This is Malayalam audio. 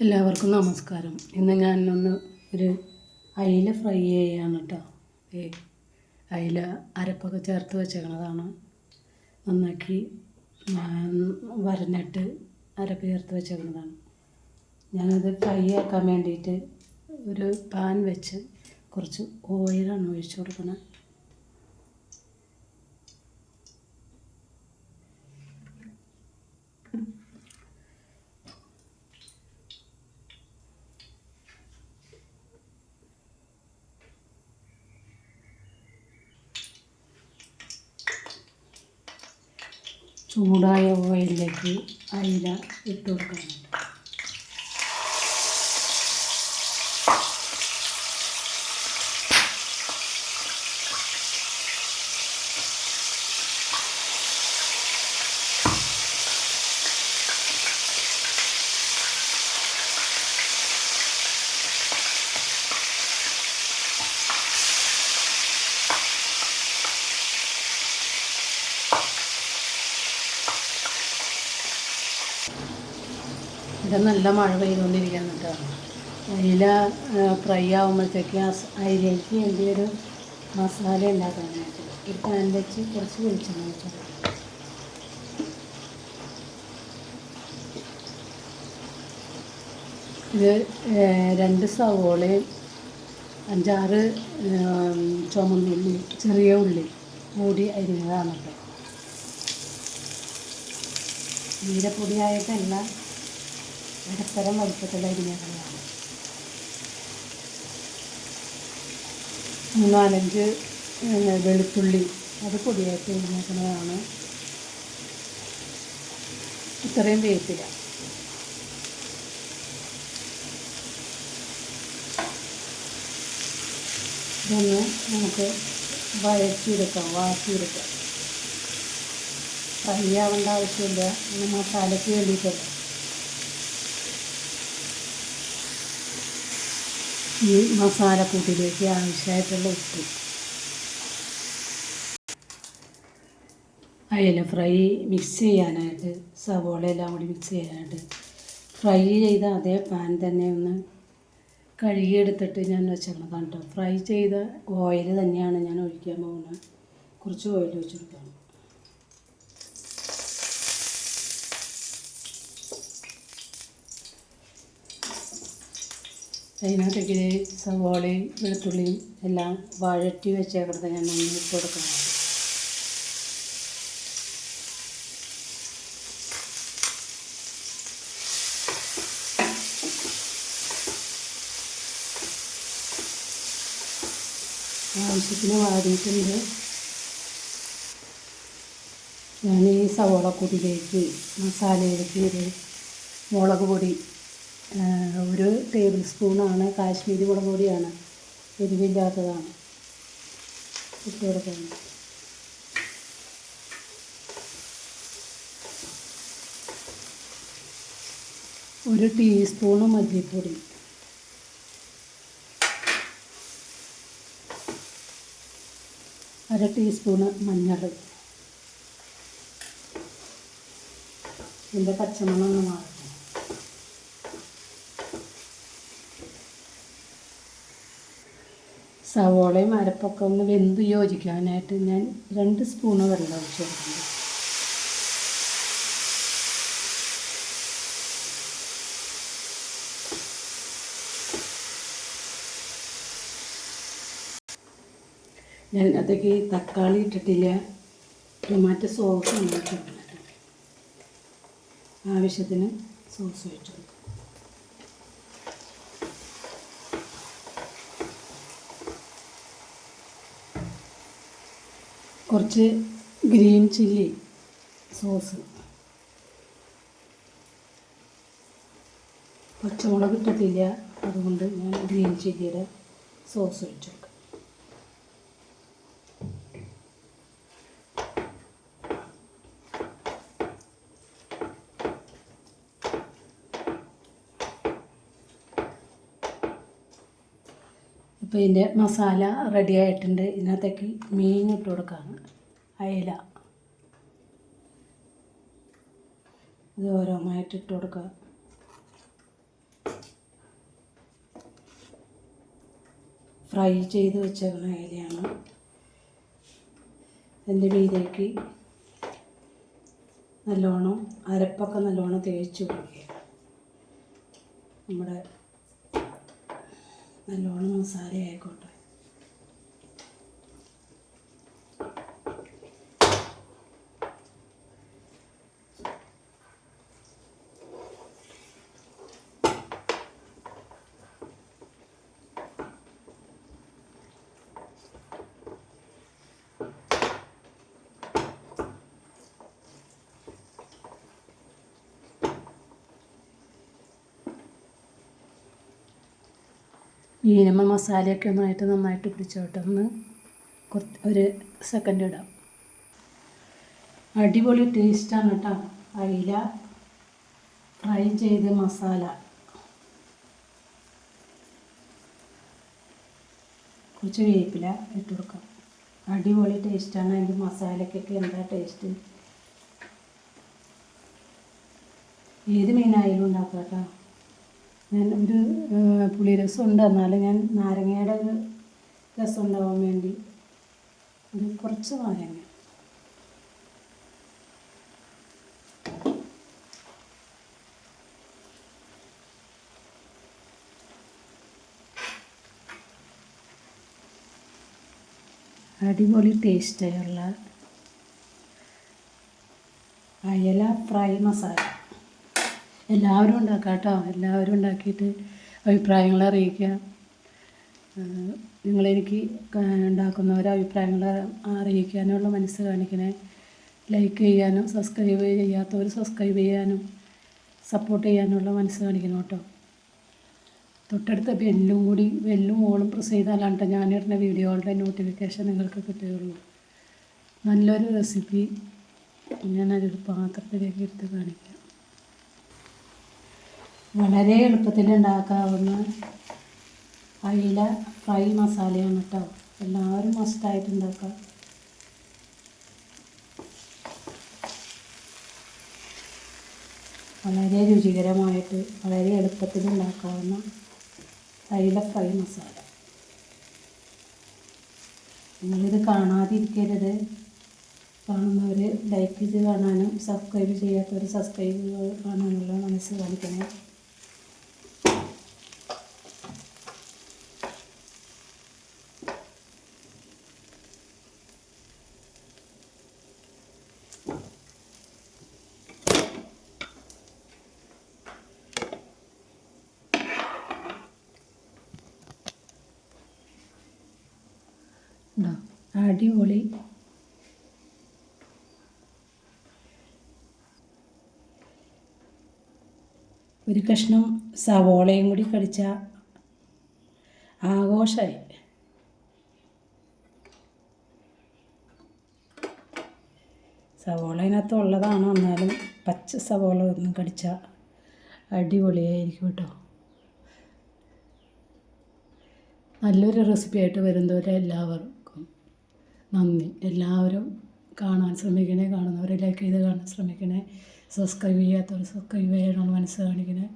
എല്ലാവർക്കും നമസ്കാരം. ഇന്ന് ഞാൻ ഒന്ന് ഒരു അയില ഫ്രൈ ചെയ്യാണ് കേട്ടോ ഏ അയില അരപ്പൊക്കെ ചേർത്ത് വെച്ചേക്കണതാണ്. നന്നാക്കി വരഞ്ഞിട്ട് അരപ്പ് ചേർത്ത് വെച്ചേക്കണതാണ്. ഞാനത് ഫ്രൈ ആക്കാൻ വേണ്ടിയിട്ട് ഒരു പാൻ വെച്ച് കുറച്ച് ഓയിലാണ് ഒഴിച്ചു കൊടുക്കണത് ചൂടായ ഓയിലിലേക്ക് അയില ഇട്ട് കൊടുക്കണം. ഇവിടെ നല്ല മഴ പെയ്തുകൊണ്ടിരിക്കുന്നുണ്ട് അയില ഫ്രൈ ആകുമ്പോഴത്തേക്ക് അയിലേക്ക് വേണ്ടി ഒരു മസാല ഉണ്ടാക്കാനായിട്ട് ഒരു പാൻ വെച്ച് കുറച്ച് വെളിച്ചെണ്ണ വെച്ചു ഇത് രണ്ട് സവോളയും അഞ്ചാറ് ചുമന്നുള്ളി ചെറിയ ഉള്ളി കൂടി അരിഞ്ഞതാണ് കേട്ടോ. നീരപ്പൊടിയായിട്ടല്ല ഇടത്തരം വലിപ്പത്തിലുള്ള അരിഞ്ഞതാണ് മൂന്നാലഞ്ച് വെളുത്തുള്ളി അത് പൊടിയായിട്ട് അരിഞ്ഞേക്കുന്നതാണ് ഇത്രയും വേപ്പില. ഇതൊന്ന് നമുക്ക് വഴറ്റിയെടുക്കാം വാട്ടിയെടുക്കാം. ഫ്രൈ ആവേണ്ട ആവശ്യമില്ല നമ്മൾ മസാലയ്ക്ക് വേണ്ടിയിട്ടല്ല? ഈ മസാലക്കൂട്ടിലേക്ക് ആവശ്യമായിട്ടുള്ള ഉപ്പ്. അയല ഫ്രൈ മിക്സ് ചെയ്യാനായിട്ട് സവോള എല്ലാം കൂടി മിക്സ് ചെയ്യാനായിട്ട് ഫ്രൈ ചെയ്ത അതേ പാൻ തന്നെ ഒന്ന് കഴുകിയെടുത്തിട്ട് ഞാൻ വെച്ചേക്കണം കണ്ടോ ഫ്രൈ ചെയ്ത ഓയിൽ തന്നെയാണ് ഞാൻ ഒഴിക്കാൻ പോകുന്നത്. കുറച്ച് ഓയിൽ ഒഴിച്ചെടുക്കണം അതിനകത്തേക്ക് സവോളയും വെളുത്തുള്ളിയും എല്ലാം വഴറ്റി വെച്ചേക്കുന്നത് ഞാൻ നമ്മൾ ഇട്ട് കൊടുക്കണം. ആവശ്യത്തിന് വാടിയിട്ടുണ്ട് ഞാൻ ഈ സവോള സവോളപ്പൊടിയിലേക്ക് മസാലയിലേക്ക് മുളക് പൊടി ഒരു ടേബിൾ സ്പൂണാണ് കാശ്മീരി മുളക് പൊടിയാണ്. എരിവില്ലാത്തതാണ്. ഇട്ട് കൊടുക്കുന്നത് ഒരു ടീസ്പൂണ് മല്ലിപ്പൊടി. അര ടീസ്പൂണ് മഞ്ഞൾ. ഇതിന്റെ പച്ചമണം മാറണം സവോളയും അരപ്പൊക്കെ ഒന്ന് വെന്ത് യോജിക്കാനായിട്ട് ഞാൻ രണ്ട് സ്പൂണ് വെള്ളം ഒഴിച്ചു കൊടുക്കുന്നു. ഞാൻ ഈ തക്കാളി ഇട്ടിട്ടില്ല. ടൊമാറ്റോ സോസ് ഉണ്ടാക്കി ആവശ്യത്തിന് സോസ് ഒഴിച്ചു കൊടുക്കും. കുറച്ച് ഗ്രീൻ ചില്ലി സോസ്. പച്ചമുളക് ഇട്ടിട്ടില്ല. അതുകൊണ്ട് ഞാൻ ഗ്രീൻ ചില്ലിയുടെ സോസ് ഒഴിച്ചു. അപ്പോൾ ഇതിന്റെ മസാല റെഡി ആയിട്ടുണ്ട്. ഇതിനകത്തേക്ക് മീൻ ഇട്ട് കൊടുക്കാം അയല ഇത് ഓരോന്നായിട്ട് ഇട്ട് കൊടുക്കുക. ഫ്രൈ ചെയ്ത് വെച്ചേക്കുന്ന അയലയാണ് എന്റെ മീനേക്ക് നല്ലോണം അരപ്പൊക്കെ നല്ലോണം തേച്ച് കൊടുക്കുക. നമ്മുടെ നല്ലോണം മസാല ആയിക്കോട്ടെ മീനമ്മ മസാലയൊക്കെ ഒന്നായിട്ട് നന്നായിട്ട് പിടിച്ചോട്ടെ. ഒന്ന് കുറച്ച് ഒരു സെക്കൻഡ് ഇടാം. അടിപൊളി ടേസ്റ്റാണ് കേട്ടോ അയില ഫ്രൈ ചെയ്ത മസാല. കുറച്ച് വേപ്പില ഇട്ട് കൊടുക്കാം. അടിപൊളി ടേസ്റ്റാണ് അതിന്റെ മസാലക്കൊക്കെ എന്താ ടേസ്റ്റ് ഏത് മീനായാലും ഉണ്ടാക്കാം കേട്ടോ ഞാൻ ഒരു പുളിരസം ഉണ്ട് എന്നാലും ഞാൻ നാരങ്ങയുടെ ഒരു രസം ഉണ്ടാവാൻ വേണ്ടി ഒരു കുറച്ച് നാരങ്ങ. അടിപൊളി ടേസ്റ്റായുള്ള അയല ഫ്രൈ മസാല. എല്ലാവരും ഉണ്ടാക്കാം കേട്ടോ എല്ലാവരും ഉണ്ടാക്കിയിട്ട് അഭിപ്രായങ്ങൾ അറിയിക്കുക നിങ്ങളെനിക്ക് ഉണ്ടാക്കുന്നവരെ അഭിപ്രായങ്ങൾ അറിയിക്കാനുള്ള മനസ്സ് കാണിക്കണേ. ലൈക്ക് ചെയ്യാനും സബ്സ്ക്രൈബ് ചെയ്യാത്തവർ സബ്സ്ക്രൈബ് ചെയ്യാനും സപ്പോർട്ട് ചെയ്യാനുള്ള മനസ്സ് കാണിക്കണം കേട്ടോ. തൊട്ടടുത്ത ബെല്ലും കൂടി ബെല്ലും ഓളും പ്രസ് ചെയ്താലാണ് ഞാനിടുന്ന വീഡിയോകളുടെ നോട്ടിഫിക്കേഷൻ നിങ്ങൾക്ക് കിട്ടുകയുള്ളൂ. നല്ലൊരു റെസിപ്പി ഞാനതൊരു പാത്രത്തിലേക്ക് എടുത്ത് കാണിക്കാം. വളരെ എളുപ്പത്തിൽ ഉണ്ടാക്കാവുന്ന അയില ഫ്രൈ മസാലയാണ് കേട്ടോ എല്ലാവരും മസ്റ്റായിട്ട് ഉണ്ടാക്കാം വളരെ രുചികരമായിട്ട് വളരെ എളുപ്പത്തിൽ ഉണ്ടാക്കാവുന്ന അയില ഫ്രൈ മസാല. നിങ്ങളിത് കാണാതിരിക്കരുത്. കാണുന്നവർ ലൈക്ക് ചെയ്ത് കാണാനും സബ്സ്ക്രൈബ് ചെയ്യാത്തവർ സബ്സ്ക്രൈബ് കാണാനുള്ള മനസ്സ് കാണിക്കണം. അടിപൊളി. ഒരു കഷ്ണം സവോളയും കൂടി കടിച്ച ആഘോഷമായി സവോള അതിനകത്ത് ഉള്ളതാണ് എന്നാലും പച്ച സവോള ഒന്നും കടിച്ച അടിപൊളിയായിരിക്കും കേട്ടോ. നല്ലൊരു റെസിപ്പി ആയിട്ട് വരുന്നവരെ എല്ലാവർക്കും നന്ദി. എല്ലാവരും കാണാൻ ശ്രമിക്കണേ കാണുന്നവരെ ലൈക്ക് ചെയ്ത് കാണാൻ ശ്രമിക്കണേ. സബ്സ്ക്രൈബ് ചെയ്യാത്തവർ സബ്സ്ക്രൈബ് ചെയ്യണമെന്ന് മനസ്സ് കാണിക്കണേ.